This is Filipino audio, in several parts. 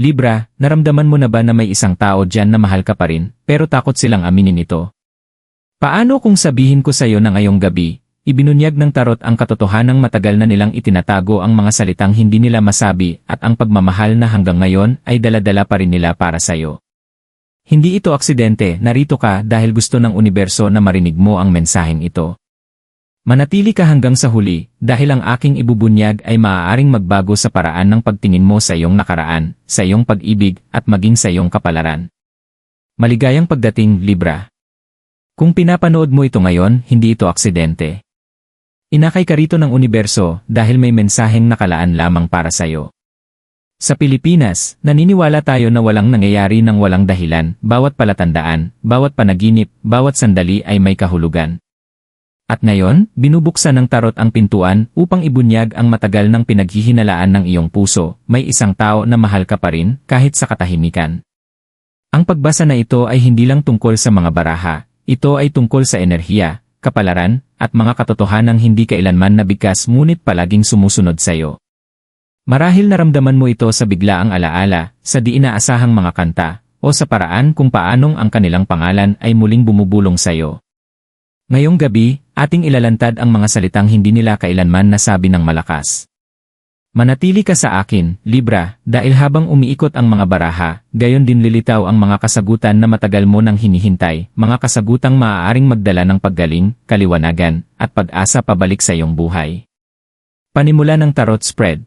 Libra, naramdaman mo na ba na may isang tao dyan na mahal ka pa rin, pero takot silang aminin ito? Paano kung sabihin ko sa iyo na ngayong gabi, ibinunyag ng tarot ang katotohanang matagal na nilang itinatago ang mga salitang hindi nila masabi at ang pagmamahal na hanggang ngayon ay daladala pa rin nila para sa iyo. Hindi ito aksidente, narito ka dahil gusto ng universo na marinig mo ang mensaheng ito. Manatili ka hanggang sa huli, dahil ang aking ibubunyag ay maaaring magbago sa paraan ng pagtingin mo sa iyong nakaraan, sa iyong pag-ibig, at maging sa iyong kapalaran. Maligayang pagdating, Libra. Kung pinapanood mo ito ngayon, hindi ito aksidente. Inakay ka rito ng universo dahil may mensaheng nakalaan lamang para sa iyo. Sa Pilipinas, naniniwala tayo na walang nangyayari ng walang dahilan, bawat palatandaan, bawat panaginip, bawat sandali ay may kahulugan. At ngayon, binubuksan ng tarot ang pintuan upang ibunyag ang matagal ng pinaghihinalaan ng iyong puso, may isang tao na mahal ka pa rin kahit sa katahimikan. Ang pagbasa na ito ay hindi lang tungkol sa mga baraha, ito ay tungkol sa enerhiya, kapalaran, at mga katotohanang hindi kailanman nabigkas ngunit palaging sumusunod sa iyo. Marahil naramdaman mo ito sa biglaang alaala, sa di inaasahang mga kanta, o sa paraan kung paanong ang kanilang pangalan ay muling bumubulong sa iyo. Ngayong gabi, ating ilalantad ang mga salitang hindi nila kailanman nasabi ng malakas. Manatili ka sa akin, Libra, dahil habang umiikot ang mga baraha, gayon din lilitaw ang mga kasagutan na matagal mo nang hinihintay, mga kasagutang maaaring magdala ng paggaling, kaliwanagan, at pag-asa pabalik sa iyong buhay. Panimula ng Tarot Spread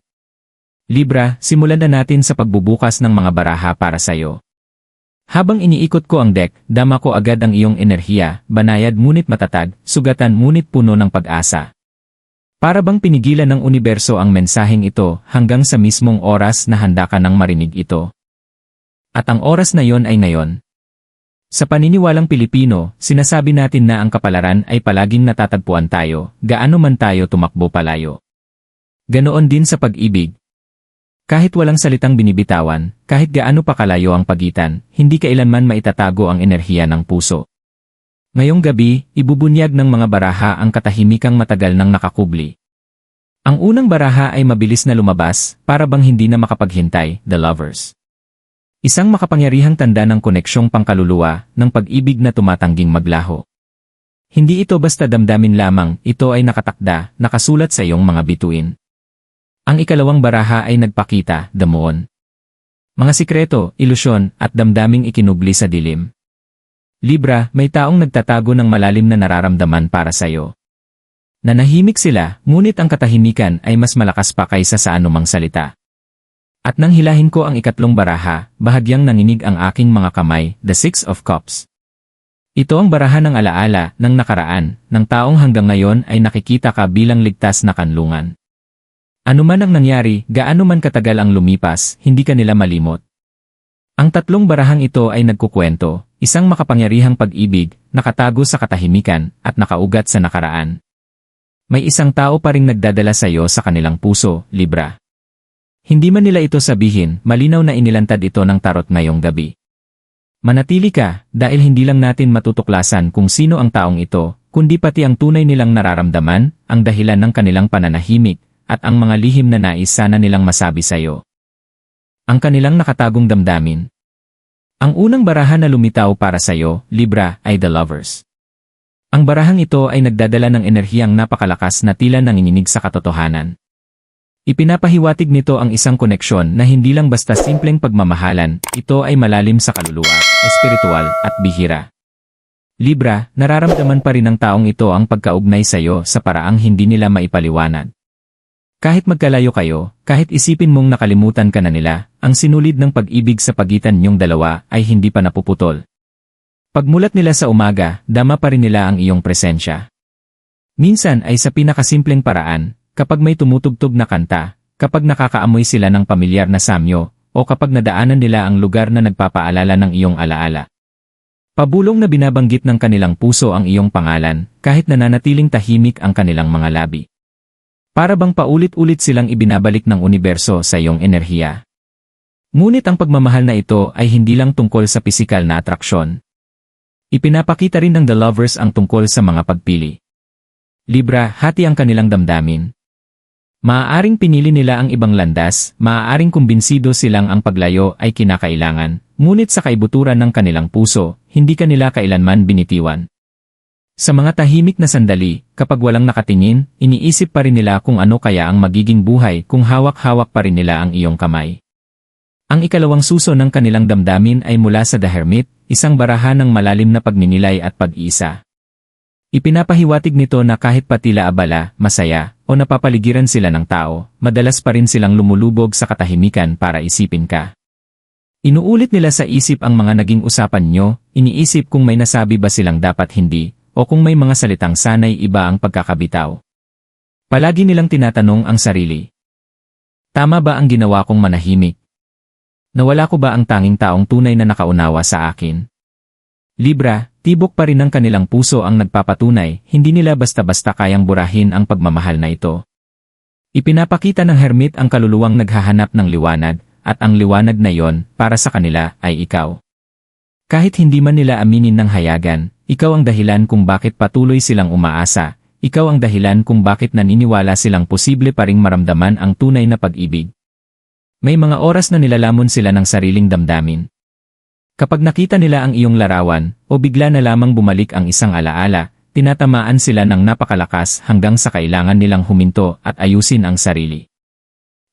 Libra, simulan na natin sa pagbubukas ng mga baraha para sa iyo. Habang iniikot ko ang deck, dama ko agad ang iyong enerhiya, banayad ngunit matatag, sugatan ngunit puno ng pag-asa. Para bang pinigilan ng universo ang mensaheng ito hanggang sa mismong oras na handa ka nang marinig ito. At ang oras na yon ay ngayon. Sa paniniwalang Pilipino, sinasabi natin na ang kapalaran ay palaging natatagpuan tayo, gaano man tayo tumakbo palayo. Ganoon din sa pag-ibig, kahit walang salitang binibitawan, kahit gaano pa kalayo ang pagitan, hindi kailanman maitatago ang enerhiya ng puso. Ngayong gabi, ibubunyag ng mga baraha ang katahimikang matagal ng nakakubli. Ang unang baraha ay mabilis na lumabas, para bang hindi na makapaghintay, The Lovers. Isang makapangyarihang tanda ng koneksyong pangkaluluwa, ng pag-ibig na tumatangging maglaho. Hindi ito basta damdamin lamang, ito ay nakatakda, nakasulat sa iyong mga bituin. Ang ikalawang baraha ay nagpakita, moon. Mga sikreto, ilusyon, at damdaming ikinubli sa dilim. Libra, may taong nagtatago ng malalim na nararamdaman para sa iyo. Nanahimik sila, ngunit ang katahimikan ay mas malakas pa kaysa sa anumang salita. At nang hilahin ko ang ikatlong baraha, bahagyang nanginig ang aking mga kamay, the Six of Cups. Ito ang baraha ng alaala, ng nakaraan, ng taong hanggang ngayon ay nakikita ka bilang ligtas na kanlungan. Ano man ang nangyari, gaano man katagal ang lumipas, hindi ka nila malimot. Ang tatlong barahang ito ay nagkukwento, isang makapangyarihang pag-ibig, nakatago sa katahimikan, at nakaugat sa nakaraan. May isang tao pa ring nagdadala sa iyo sa kanilang puso, Libra. Hindi man nila ito sabihin, malinaw na inilantad ito ng tarot ngayong gabi. Manatili ka, dahil hindi lang natin matutuklasan kung sino ang taong ito, kundi pati ang tunay nilang nararamdaman, ang dahilan ng kanilang pananahimik, at ang mga lihim na nais sana nilang masabi sa iyo. Ang kanilang nakatagong damdamin. Ang unang barahan na lumitaw para sa iyo, Libra, ay The Lovers. Ang barahang ito ay nagdadala ng enerhiyang napakalakas na tila nanginginig sa katotohanan. Ipinapahiwatig nito ang isang koneksyon na hindi lang basta simpleng pagmamahalan, ito ay malalim sa kaluluwa, espiritual, at bihira. Libra, nararamdaman pa rin ng taong ito ang pagkaugnay sa iyo sa paraang hindi nila maipaliwanag. Kahit magkalayo kayo, kahit isipin mong nakalimutan ka na nila, ang sinulid ng pag-ibig sa pagitan niyong dalawa ay hindi pa napuputol. Pagmulat nila sa umaga, dama pa rin nila ang iyong presensya. Minsan ay sa pinakasimpleng paraan, kapag may tumutugtog na kanta, kapag nakakaamoy sila ng pamilyar na samyo, o kapag nadaanan nila ang lugar na nagpapaalala ng iyong alaala. Pabulong na binabanggit ng kanilang puso ang iyong pangalan, kahit nananatiling tahimik ang kanilang mga labi. Para bang paulit-ulit silang ibinabalik ng universo sa iyong enerhiya. Ngunit ang pagmamahal na ito ay hindi lang tungkol sa pisikal na atraksyon. Ipinapakita rin ng The Lovers ang tungkol sa mga pagpili. Libra, hati ang kanilang damdamin. Maaaring pinili nila ang ibang landas, maaaring kumbinsido silang ang paglayo ay kinakailangan, ngunit sa kaibuturan ng kanilang puso, hindi kanila kailanman binitiwan. Sa mga tahimik na sandali, kapag walang nakatingin, iniisip pa rin nila kung ano kaya ang magiging buhay kung hawak-hawak pa rin nila ang iyong kamay. Ang ikalawang suso ng kanilang damdamin ay mula sa The Hermit, isang barahan ng malalim na pagninilay at pag-iisa. Ipinapahiwatig nito na kahit patila abala, masaya, o napapaligiran sila ng tao, madalas pa rin silang lumulubog sa katahimikan para isipin ka. Inuulit nila sa isip ang mga naging usapan nyo, iniisip kung may nasabi ba silang dapat hindi, o kung may mga salitang sanay iba ang pagkakabitaw. Palagi nilang tinatanong ang sarili. Tama ba ang ginawa kong manahimik? Nawala ko ba ang tanging taong tunay na nakaunawa sa akin? Libra, tibok pa rin ng kanilang puso ang nagpapatunay, hindi nila basta-basta kayang burahin ang pagmamahal na ito. Ipinapakita ng hermit ang kaluluwang naghahanap ng liwanag, at ang liwanag na yon, para sa kanila, ay ikaw. Kahit hindi man nila aminin ng hayagan, ikaw ang dahilan kung bakit patuloy silang umaasa, ikaw ang dahilan kung bakit naniniwala silang posible pa ring maramdaman ang tunay na pag-ibig. May mga oras na nilalamon sila ng sariling damdamin. Kapag nakita nila ang iyong larawan, o bigla na lamang bumalik ang isang alaala, tinatamaan sila ng napakalakas hanggang sa kailangan nilang huminto at ayusin ang sarili.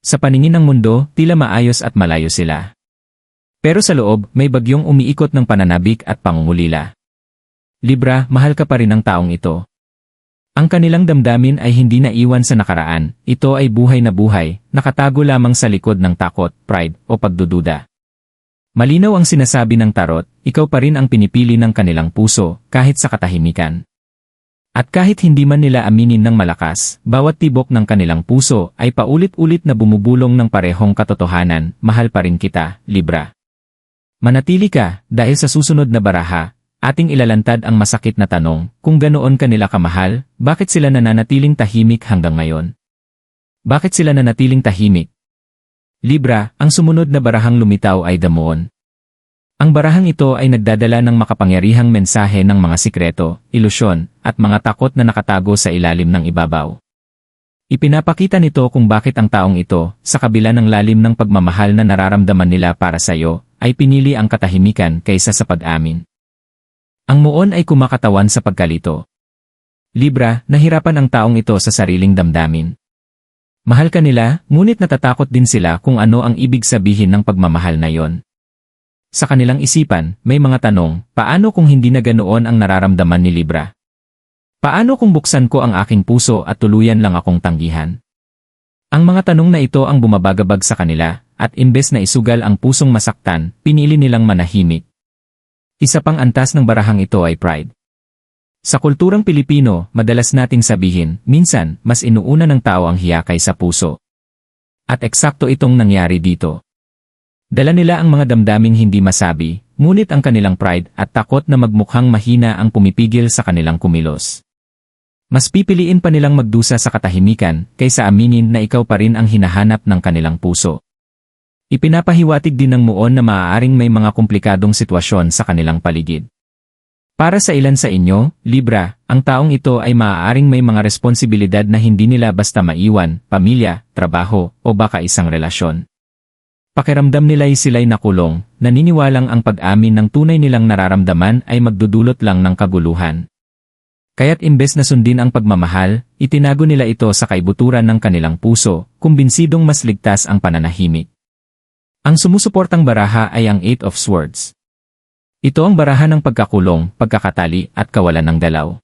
Sa paningin ng mundo, tila maayos at malayo sila. Pero sa loob, may bagyong umiikot ng pananabik at pangungulila. Libra, mahal ka pa rin ng taong ito. Ang kanilang damdamin ay hindi naiwan sa nakaraan, ito ay buhay na buhay, nakatago lamang sa likod ng takot, pride, o pagdududa. Malinaw ang sinasabi ng tarot, ikaw pa rin ang pinipili ng kanilang puso, kahit sa katahimikan. At kahit hindi man nila aminin ng malakas, bawat tibok ng kanilang puso ay paulit-ulit na bumubulong ng parehong katotohanan, mahal pa rin kita, Libra. Manatili ka, dahil sa susunod na baraha, ating ilalantad ang masakit na tanong, kung ganoon kanila kamahal, bakit sila nananatiling tahimik hanggang ngayon? Bakit sila nanatiling tahimik? Libra, ang sumunod na barahang lumitaw ay damuon. Ang barahang ito ay nagdadala ng makapangyarihang mensahe ng mga sikreto, ilusyon, at mga takot na nakatago sa ilalim ng ibabaw. Ipinapakita nito kung bakit ang taong ito, sa kabila ng lalim ng pagmamahal na nararamdaman nila para sa iyo, ay pinili ang katahimikan kaysa sa pag-amin. Ang muon ay kumakatawan sa pagkalito. Libra, nahirapan ang taong ito sa sariling damdamin. Mahal ka nila, ngunit natatakot din sila kung ano ang ibig sabihin ng pagmamahal na yon. Sa kanilang isipan, may mga tanong, paano kung hindi na ganoon ang nararamdaman ni Libra? Paano kung buksan ko ang aking puso at tuluyan lang akong tanggihan? Ang mga tanong na ito ang bumabagabag sa kanila, at imbes na isugal ang pusong masaktan, pinili nilang manahimik. Isa pang antas ng barahang ito ay pride. Sa kulturang Pilipino, madalas nating sabihin, minsan, mas inuuna ng tao ang hiya kaysa puso. At eksakto itong nangyari dito. Dala nila ang mga damdaming hindi masabi, ngunit ang kanilang pride at takot na magmukhang mahina ang pumipigil sa kanilang kumilos. Mas pipiliin pa nilang magdusa sa katahimikan kaysa aminin na ikaw pa rin ang hinahanap ng kanilang puso. Ipinapahiwatig din ng muon na maaaring may mga komplikadong sitwasyon sa kanilang paligid. Para sa ilan sa inyo, Libra, ang taong ito ay maaaring may mga responsibilidad na hindi nila basta maiwan, pamilya, trabaho, o baka isang relasyon. Pakiramdam nila'y sila'y nakulong, naniniwalang ang pag-amin ng tunay nilang nararamdaman ay magdudulot lang ng kaguluhan. Kaya't imbes na sundin ang pagmamahal, itinago nila ito sa kaibuturan ng kanilang puso, kumbinsidong mas ligtas ang pananahimik. Ang sumusuportang baraha ay ang Eight of Swords. Ito ang barahan ng pagkakulong, pagkakatali, at kawalan ng dalaw.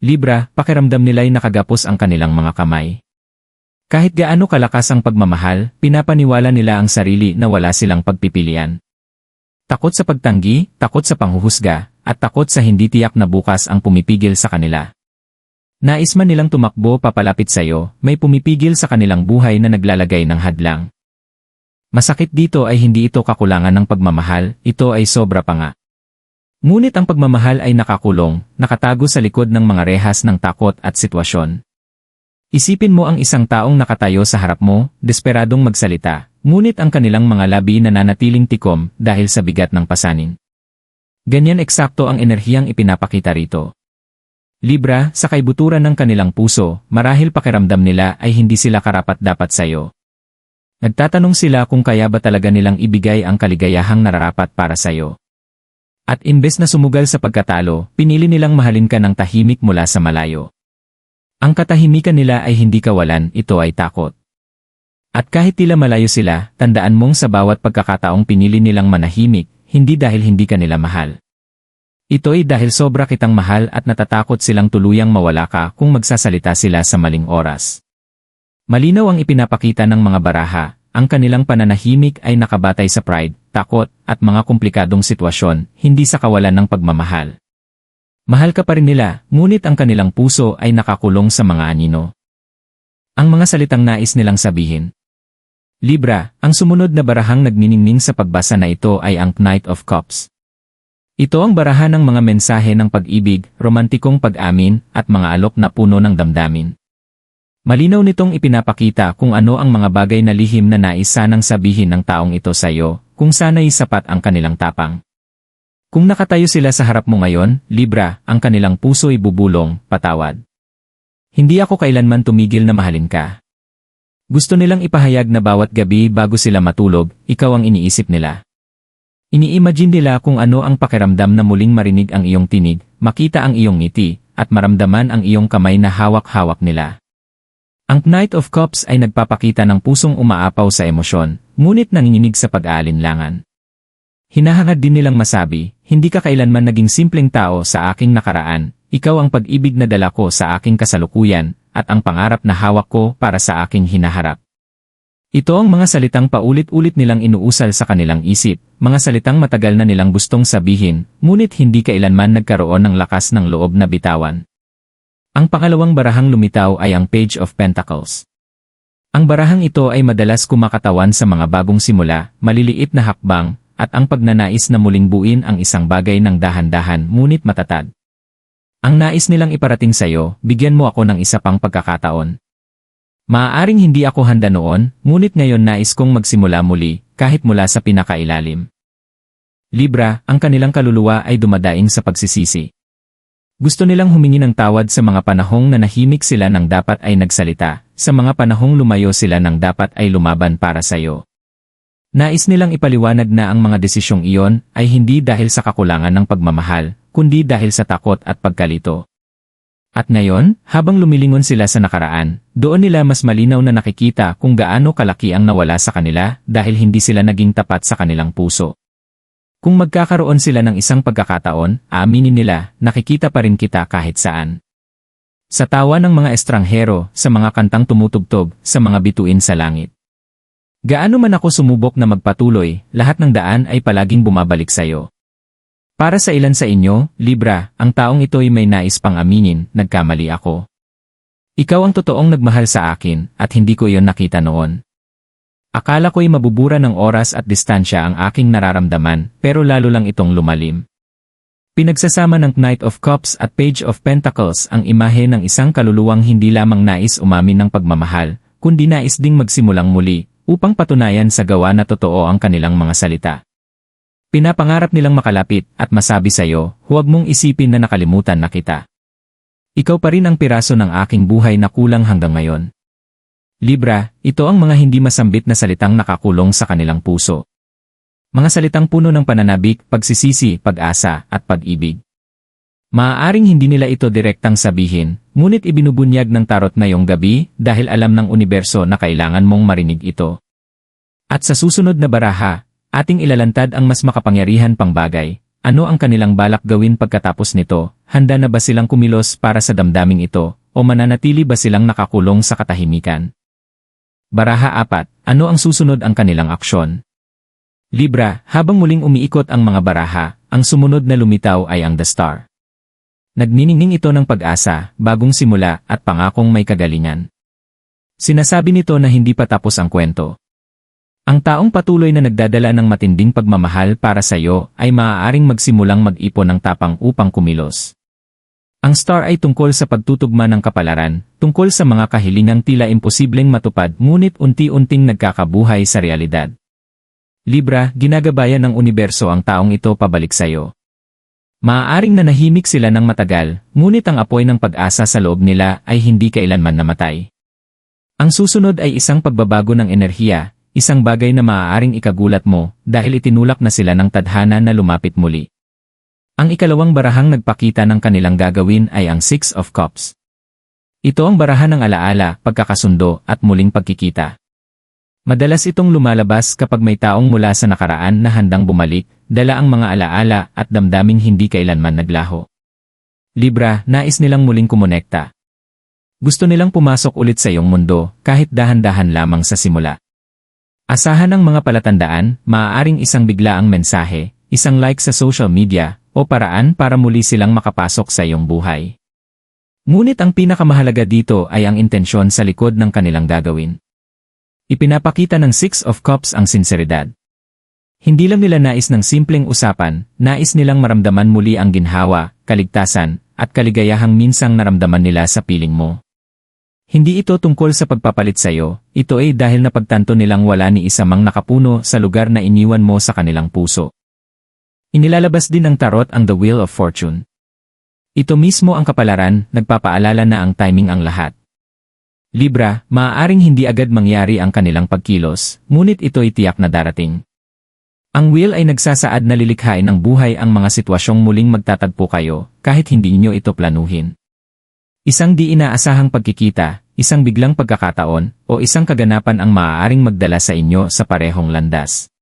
Libra, pakiramdam nila'y nakagapos ang kanilang mga kamay. Kahit gaano kalakas ang pagmamahal, pinapaniwala nila ang sarili na wala silang pagpipilian. Takot sa pagtanggi, takot sa panghuhusga, at takot sa hindi tiyak na bukas ang pumipigil sa kanila. Nais man nilang tumakbo papalapit sa iyo, may pumipigil sa kanilang buhay na naglalagay ng hadlang. Masakit dito ay hindi ito kakulangan ng pagmamahal, ito ay sobra pa nga. Ngunit ang pagmamahal ay nakakulong, nakatago sa likod ng mga rehas ng takot at sitwasyon. Isipin mo ang isang taong nakatayo sa harap mo, desperadong magsalita, ngunit ang kanilang mga labi nananatiling tikom dahil sa bigat ng pasanin. Ganyan eksakto ang enerhiyang ipinapakita rito. Libra, sa kaibuturan ng kanilang puso, marahil pakiramdam nila ay hindi sila karapat-dapat sa'yo. Nagtatanong sila kung kaya ba talaga nilang ibigay ang kaligayahang nararapat para sa'yo. At imbes na sumugal sa pagkatalo, pinili nilang mahalin ka ng tahimik mula sa malayo. Ang katahimikan nila ay hindi kawalan, ito ay takot. At kahit tila malayo sila, tandaan mong sa bawat pagkakataong pinili nilang manahimik, hindi dahil hindi ka nila mahal. Ito'y dahil sobra kitang mahal at natatakot silang tuluyang mawala ka kung magsasalita sila sa maling oras. Malinaw ang ipinapakita ng mga baraha, ang kanilang pananahimik ay nakabatay sa pride, takot, at mga komplikadong sitwasyon, hindi sa kawalan ng pagmamahal. Mahal ka pa rin nila, ngunit ang kanilang puso ay nakakulong sa mga anino. Ang mga salitang nais nilang sabihin. Libra, ang sumunod na barahang nagniningning sa pagbasa na ito ay ang Knight of Cups. Ito ang barahan ng mga mensahe ng pag-ibig, romantikong pag-amin, at mga alok na puno ng damdamin. Malinaw nitong ipinapakita kung ano ang mga bagay na lihim na nais sanang sabihin ng taong ito sa iyo, kung sana'y sapat ang kanilang tapang. Kung nakatayo sila sa harap mo ngayon, Libra, ang kanilang puso'y bubulong, patawad. Hindi ako kailanman tumigil na mahalin ka. Gusto nilang ipahayag na bawat gabi bago sila matulog, ikaw ang iniisip nila. Ini-imagine nila kung ano ang pakiramdam na muling marinig ang iyong tinig, makita ang iyong ngiti, at maramdaman ang iyong kamay na hawak-hawak nila. Ang Knight of Cups ay nagpapakita ng pusong umaapaw sa emosyon, ngunit nanginginig sa pag-aalinlangan. Hinahangad din nilang masabi, hindi ka kailanman naging simpleng tao sa aking nakaraan, ikaw ang pag-ibig na dala ko sa aking kasalukuyan, at ang pangarap na hawak ko para sa aking hinaharap. Ito ang mga salitang paulit-ulit nilang inuusal sa kanilang isip, mga salitang matagal na nilang gustong sabihin, ngunit hindi kailanman nagkaroon ng lakas ng loob na bitawan. Ang pangalawang barahang lumitaw ay ang Page of Pentacles. Ang barahang ito ay madalas kumakatawan sa mga bagong simula, maliliit na hakbang, at ang pagnanais na muling buin ang isang bagay ng dahan-dahan ngunit matatag. Ang nais nilang iparating sa'yo, bigyan mo ako ng isa pang pagkakataon. Maaaring hindi ako handa noon, ngunit ngayon nais kong magsimula muli, kahit mula sa pinakailalim. Libra, ang kanilang kaluluwa ay dumadaing sa pagsisisi. Gusto nilang humingi ng tawad sa mga panahong na nahimik sila ng dapat ay nagsalita, sa mga panahong lumayo sila ng dapat ay lumaban para sa iyo. Nais nilang ipaliwanag na ang mga desisyong iyon ay hindi dahil sa kakulangan ng pagmamahal, kundi dahil sa takot at pagkalito. At ngayon, habang lumilingon sila sa nakaraan, doon nila mas malinaw na nakikita kung gaano kalaki ang nawala sa kanila dahil hindi sila naging tapat sa kanilang puso. Kung magkakaroon sila ng isang pagkakataon, aaminin nila, nakikita pa rin kita kahit saan. Sa tawa ng mga estranghero, sa mga kantang tumutugtog, sa mga bituin sa langit. Gaano man ako sumubok na magpatuloy, lahat ng daan ay palaging bumabalik sa'yo. Para sa ilan sa inyo, Libra, ang taong ito ay may nais pang aminin, nagkamali ako. Ikaw ang totoong nagmahal sa akin, at hindi ko iyon nakita noon. Akala ko'y mabubura ng oras at distansya ang aking nararamdaman, pero lalo lang itong lumalim. Pinagsasama ng Knight of Cups at Page of Pentacles ang imahe ng isang kaluluwang hindi lamang nais umamin ng pagmamahal, kundi nais ding magsimulang muli, upang patunayan sa gawa na totoo ang kanilang mga salita. Pinapangarap nilang makalapit at masabi sa iyo, huwag mong isipin na nakalimutan na kita. Ikaw pa rin ang piraso ng aking buhay na kulang hanggang ngayon. Libra, ito ang mga hindi masambit na salitang nakakulong sa kanilang puso. Mga salitang puno ng pananabik, pagsisisi, pag-asa, at pag-ibig. Maaaring hindi nila ito direktang sabihin, ngunit ibinubunyag ng tarot na yung gabi dahil alam ng universo na kailangan mong marinig ito. At sa susunod na baraha, Ating ilalantad ang mas makapangyarihan pang bagay. Ano ang kanilang balak gawin pagkatapos nito? Handa na ba silang kumilos para sa damdaming ito? O mananatili ba silang nakakulong sa katahimikan? Baraha 4. Ano ang susunod ang kanilang aksyon? Libra, habang muling umiikot ang mga baraha, ang sumunod na lumitaw ay ang The Star. Nagniningning ito ng pag-asa, bagong simula, at pangakong may kagalingan. Sinasabi nito na hindi pa tapos ang kwento. Ang taong patuloy na nagdadala ng matinding pagmamahal para sa iyo ay maaaring magsimulang mag-ipon ng tapang upang kumilos. Ang star ay tungkol sa pagtutugma ng kapalaran, tungkol sa mga kahilingang tila imposibleng matupad ngunit unti-unting nagkakabuhay sa realidad. Libra, ginagabayan ng universo ang taong ito pabalik sa iyo. Maaaring nanahimik sila ng matagal, ngunit ang apoy ng pag-asa sa loob nila ay hindi kailanman namatay. Ang susunod ay isang pagbabago ng enerhiya, isang bagay na maaaring ikagulat mo dahil itinulak na sila ng tadhana na lumapit muli. Ang ikalawang barahang nagpakita ng kanilang gagawin ay ang Six of Cups. Ito ang barahan ng alaala, pagkakasundo at muling pagkikita. Madalas itong lumalabas kapag may taong mula sa nakaraan na handang bumalik, dala ang mga alaala at damdaming hindi kailanman naglaho. Libra, nais nilang muling kumonekta. Gusto nilang pumasok ulit sa iyong mundo, kahit dahan-dahan lamang sa simula. Asahan ng mga palatandaan, maaaring isang biglaang mensahe, isang like sa social media, o paraan para muli silang makapasok sa iyong buhay. Ngunit ang pinakamahalaga dito ay ang intensyon sa likod ng kanilang gagawin. Ipinapakita ng Six of Cups ang sinseridad. Hindi lang nila nais ng simpleng usapan, nais nilang maramdaman muli ang ginhawa, kaligtasan, at kaligayahang minsang naramdaman nila sa piling mo. Hindi ito tungkol sa pagpapalit sa iyo, ito ay dahil napagtanto nilang wala ni isa mang nakapuno sa lugar na iniwan mo sa kanilang puso. Inilalabas din ng tarot ang The Wheel of Fortune. Ito mismo ang kapalaran, nagpapaalala na ang timing ang lahat. Libra, maaaring hindi agad mangyari ang kanilang pagkilos, ngunit ito ay tiyak na darating. Ang wheel ay nagsasaad na lilikhain ng buhay ang mga sitwasyong muling magtatagpo kayo, kahit hindi niyo ito planuhin. Isang di inaasahang pagkikita, isang biglang pagkakataon, o isang kaganapan ang maaaring magdala sa inyo sa parehong landas.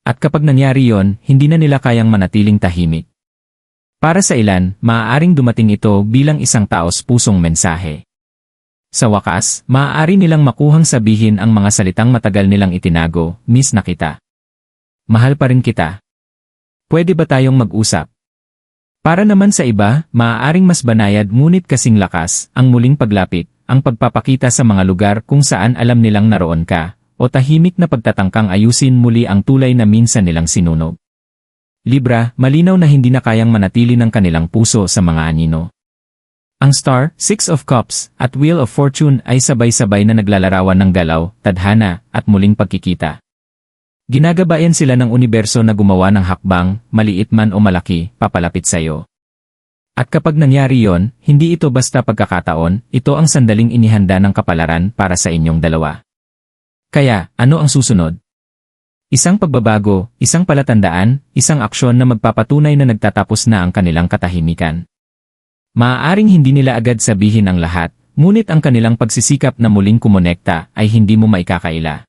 At kapag nangyari yon, hindi na nila kayang manatiling tahimik. Para sa ilan, maaaring dumating ito bilang isang taos pusong mensahe. Sa wakas, maaari nilang makuhang sabihin ang mga salitang matagal nilang itinago, miss na kita. Mahal pa rin kita. Pwede ba tayong mag-usap? Para naman sa iba, maaaring mas banayad ngunit kasing lakas, ang muling paglapit, ang pagpapakita sa mga lugar kung saan alam nilang naroon ka, o tahimik na pagtatangkang ayusin muli ang tulay na minsan nilang sinunog. Libra, malinaw na hindi na kayang manatili ng kanilang puso sa mga anino. Ang Star, Six of Cups, at Wheel of Fortune ay sabay-sabay na naglalarawan ng galaw, tadhana, at muling pagkikita. Ginagabayan sila ng universo na gumawa ng hakbang, maliit man o malaki, papalapit sa iyo. At kapag nangyari yon, hindi ito basta pagkakataon, ito ang sandaling inihanda ng kapalaran para sa inyong dalawa. Kaya, ano ang susunod? Isang pagbabago, isang palatandaan, isang aksyon na magpapatunay na nagtatapos na ang kanilang katahimikan. Maaaring hindi nila agad sabihin ang lahat, ngunit ang kanilang pagsisikap na muling kumonekta ay hindi mo maikakaila.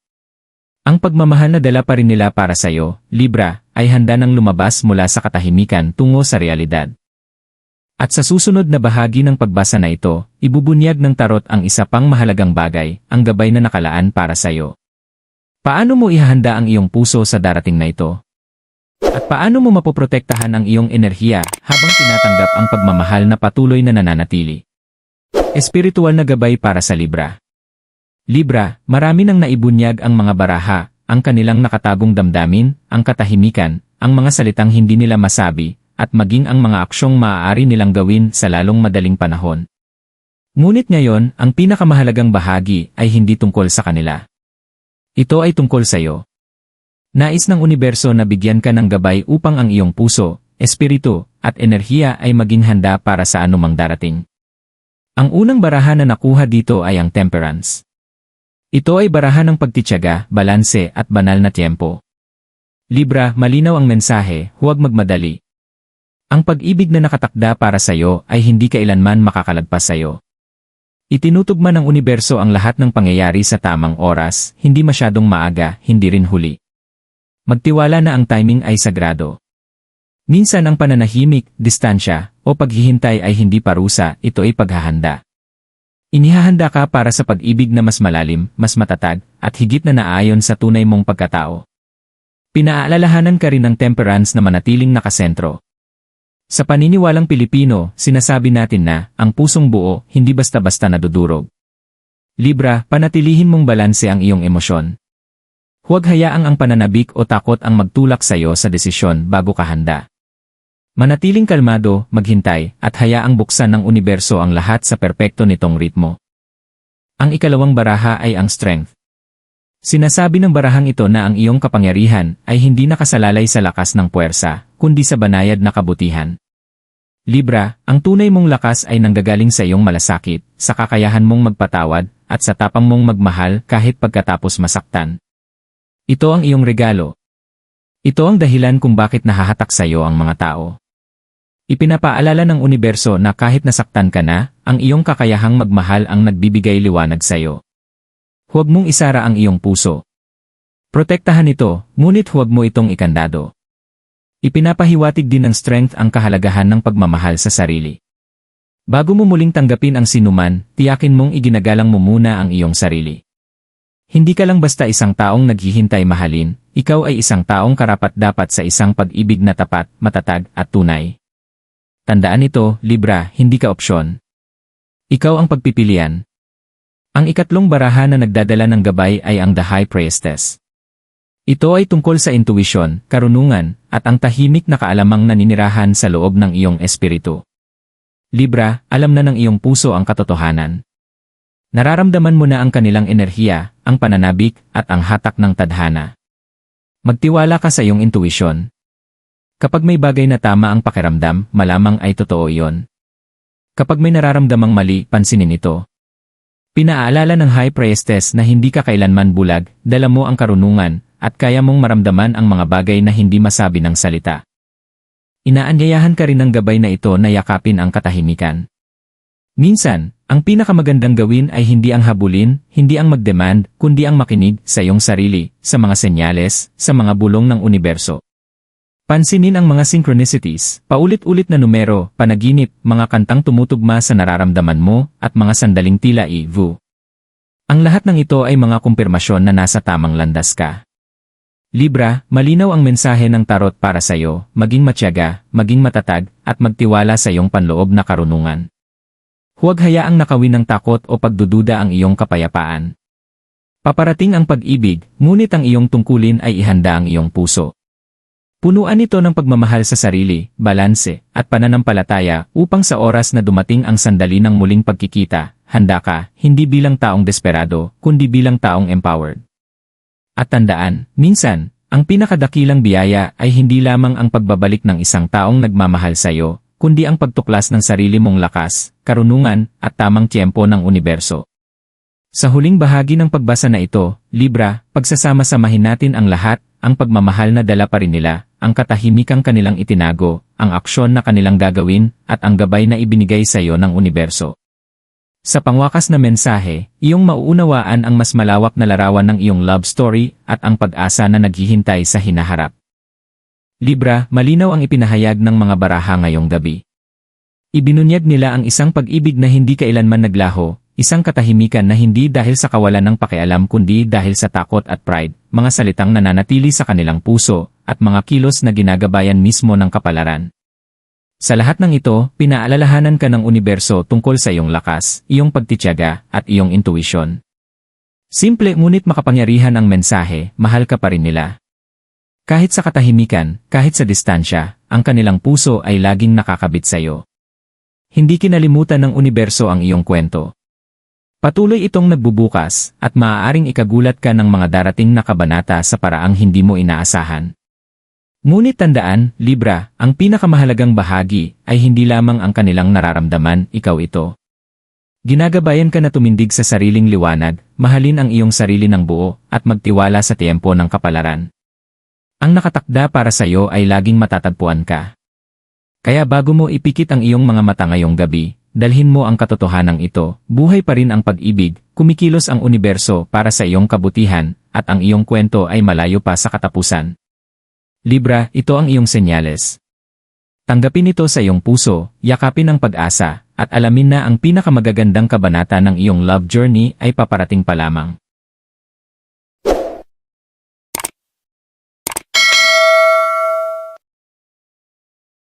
Ang pagmamahal na dala pa rin nila para sa iyo, Libra, ay handa nang lumabas mula sa katahimikan tungo sa realidad. At sa susunod na bahagi ng pagbasa na ito, ibubunyag ng tarot ang isa pang mahalagang bagay, ang gabay na nakalaan para sa iyo. Paano mo ihahanda ang iyong puso sa darating na ito? At paano mo mapoprotektahan ang iyong enerhiya habang tinatanggap ang pagmamahal na patuloy na nananatili? Espiritual na gabay para sa Libra Libra, marami nang naibunyag ang mga baraha, ang kanilang nakatagong damdamin, ang katahimikan, ang mga salitang hindi nila masabi, at maging ang mga aksyong maaari nilang gawin sa lalong madaling panahon. Ngunit ngayon, ang pinakamahalagang bahagi ay hindi tungkol sa kanila. Ito ay tungkol sa iyo. Nais ng universo na bigyan ka ng gabay upang ang iyong puso, espiritu, at enerhiya ay maging handa para sa anumang darating. Ang unang barahan na nakuha dito ay ang temperance. Ito ay barahan ng pagtityaga, balanse at banal na tiempo. Libra, malinaw ang mensahe, huwag magmadali. Ang pag-ibig na nakatakda para sa iyo ay hindi kailanman makakalagpas sa iyo. Itinutugma ng universo ang lahat ng pangyayari sa tamang oras, hindi masyadong maaga, hindi rin huli. Magtiwala na ang timing ay sagrado. Minsan ang pananahimik, distansya, o paghihintay ay hindi parusa, ito ay paghahanda. Inihahanda ka para sa pag-ibig na mas malalim, mas matatag, at higit na naayon sa tunay mong pagkatao. Pinaalalahanan ka rin ng temperance na manatiling nakasentro. Sa paniniwalang Pilipino, sinasabi natin na, ang pusong buo, hindi basta-basta nadudurog. Libra, panatilihin mong balanse ang iyong emosyon. Huwag hayaang ang pananabik o takot ang magtulak sa iyo sa desisyon bago ka handa. Manatiling kalmado, maghintay, at hayaang buksan ng universo ang lahat sa perpekto nitong ritmo. Ang ikalawang baraha ay ang strength. Sinasabi ng barahang ito na ang iyong kapangyarihan ay hindi nakasalalay sa lakas ng puwersa, kundi sa banayad na kabutihan. Libra, ang tunay mong lakas ay nanggagaling sa iyong malasakit, sa kakayahan mong magpatawad, at sa tapang mong magmahal kahit pagkatapos masaktan. Ito ang iyong regalo. Ito ang dahilan kung bakit nahahatak sa iyo ang mga tao. Ipinapaalala ng universo na kahit nasaktan ka na, ang iyong kakayahang magmahal ang nagbibigay liwanag sa iyo. Huwag mong isara ang iyong puso. Protektahan ito, ngunit huwag mo itong ikandado. Ipinapahiwatig din ng strength ang kahalagahan ng pagmamahal sa sarili. Bago mo muling tanggapin ang sinuman, tiyakin mong iginagalang mo muna ang iyong sarili. Hindi ka lang basta isang taong naghihintay mahalin, ikaw ay isang taong karapat-dapat sa isang pag-ibig na tapat, matatag, at tunay. Tandaan ito, Libra, hindi ka opsyon. Ikaw ang pagpipilian. Ang ikatlong baraha na nagdadala ng gabay ay ang The High Priestess. Ito ay tungkol sa intuition, karunungan, at ang tahimik na kaalamang naninirahan sa loob ng iyong espiritu. Libra, alam na ng iyong puso ang katotohanan. Nararamdaman mo na ang kanilang enerhiya, ang pananabik, at ang hatak ng tadhana. Magtiwala ka sa iyong intuition. Kapag may bagay na tama ang pakiramdam, malamang ay totoo iyon. Kapag may nararamdamang mali, pansinin ito. Pinaalala ng High Priestess na hindi ka kailanman bulag, dala mo ang karunungan, at kaya mong maramdaman ang mga bagay na hindi masabi ng salita. Inaanyayahan ka rin ng gabay na ito na yakapin ang katahimikan. Minsan, ang pinakamagandang gawin ay hindi ang habulin, hindi ang magdemand, kundi ang makinig sa iyong sarili, sa mga senyales, sa mga bulong ng universo. Pansinin ang mga synchronicities, paulit-ulit na numero, panaginip, mga kantang tumutugma sa nararamdaman mo, at mga sandaling tila i-vu. Ang lahat ng ito ay mga kumpirmasyon na nasa tamang landas ka. Libra, malinaw ang mensahe ng tarot para sa iyo, maging matyaga, maging matatag, at magtiwala sa iyong panloob na karunungan. Huwag hayaang nakawin ng takot o pagdududa ang iyong kapayapaan. Paparating ang pag-ibig, ngunit ang iyong tungkulin ay ihanda ang iyong puso. Punuan ito ng pagmamahal sa sarili, balanse, at pananampalataya upang sa oras na dumating ang sandali ng muling pagkikita, handa ka, hindi bilang taong desperado, kundi bilang taong empowered. At tandaan, minsan, ang pinakadakilang biyaya ay hindi lamang ang pagbabalik ng isang taong nagmamahal sa iyo, kundi ang pagtuklas ng sarili mong lakas, karunungan, at tamang tiyempo ng universo. Sa huling bahagi ng pagbasa na ito, Libra, pagsasama-samahin natin ang lahat, ang pagmamahal na dala pa rin nila, ang katahimikang kanilang itinago, ang aksyon na kanilang gagawin, at ang gabay na ibinigay sa iyo ng universo. Sa pangwakas na mensahe, iyong mauunawaan ang mas malawak na larawan ng iyong love story at ang pag-asa na naghihintay sa hinaharap. Libra, malinaw ang ipinahayag ng mga baraha ngayong gabi. Ibinunyag nila ang isang pag-ibig na hindi kailanman naglaho, isang katahimikan na hindi dahil sa kawalan ng pakialam kundi dahil sa takot at pride, mga salitang nananatili sa kanilang puso, at mga kilos na ginagabayan mismo ng kapalaran. Sa lahat ng ito, pinaalalahanan ka ng universo tungkol sa iyong lakas, iyong pagtityaga, at iyong intuition. Simple ngunit makapangyarihan ang mensahe, mahal ka pa rin nila. Kahit sa katahimikan, kahit sa distansya, ang kanilang puso ay laging nakakabit sa iyo. Hindi kinalimutan ng universo ang iyong kwento. Patuloy itong nagbubukas, at maaaring ikagulat ka ng mga darating na kabanata sa paraang hindi mo inaasahan. Ngunit tandaan, Libra, ang pinakamahalagang bahagi ay hindi lamang ang kanilang nararamdaman, ikaw ito. Ginagabayan ka na tumindig sa sariling liwanag, mahalin ang iyong sarili ng buo, at magtiwala sa tiempo ng kapalaran. Ang nakatakda para sa iyo ay laging matatagpuan ka. Kaya bago mo ipikit ang iyong mga mata ngayong gabi, dalhin mo ang katotohanan ito, buhay pa rin ang pag-ibig, kumikilos ang universo para sa iyong kabutihan, at ang iyong kwento ay malayo pa sa katapusan. Libra, ito ang iyong senyales. Tanggapin ito sa iyong puso, yakapin ang pag-asa, at alamin na ang pinakamagagandang kabanata ng iyong love journey ay paparating pa lamang.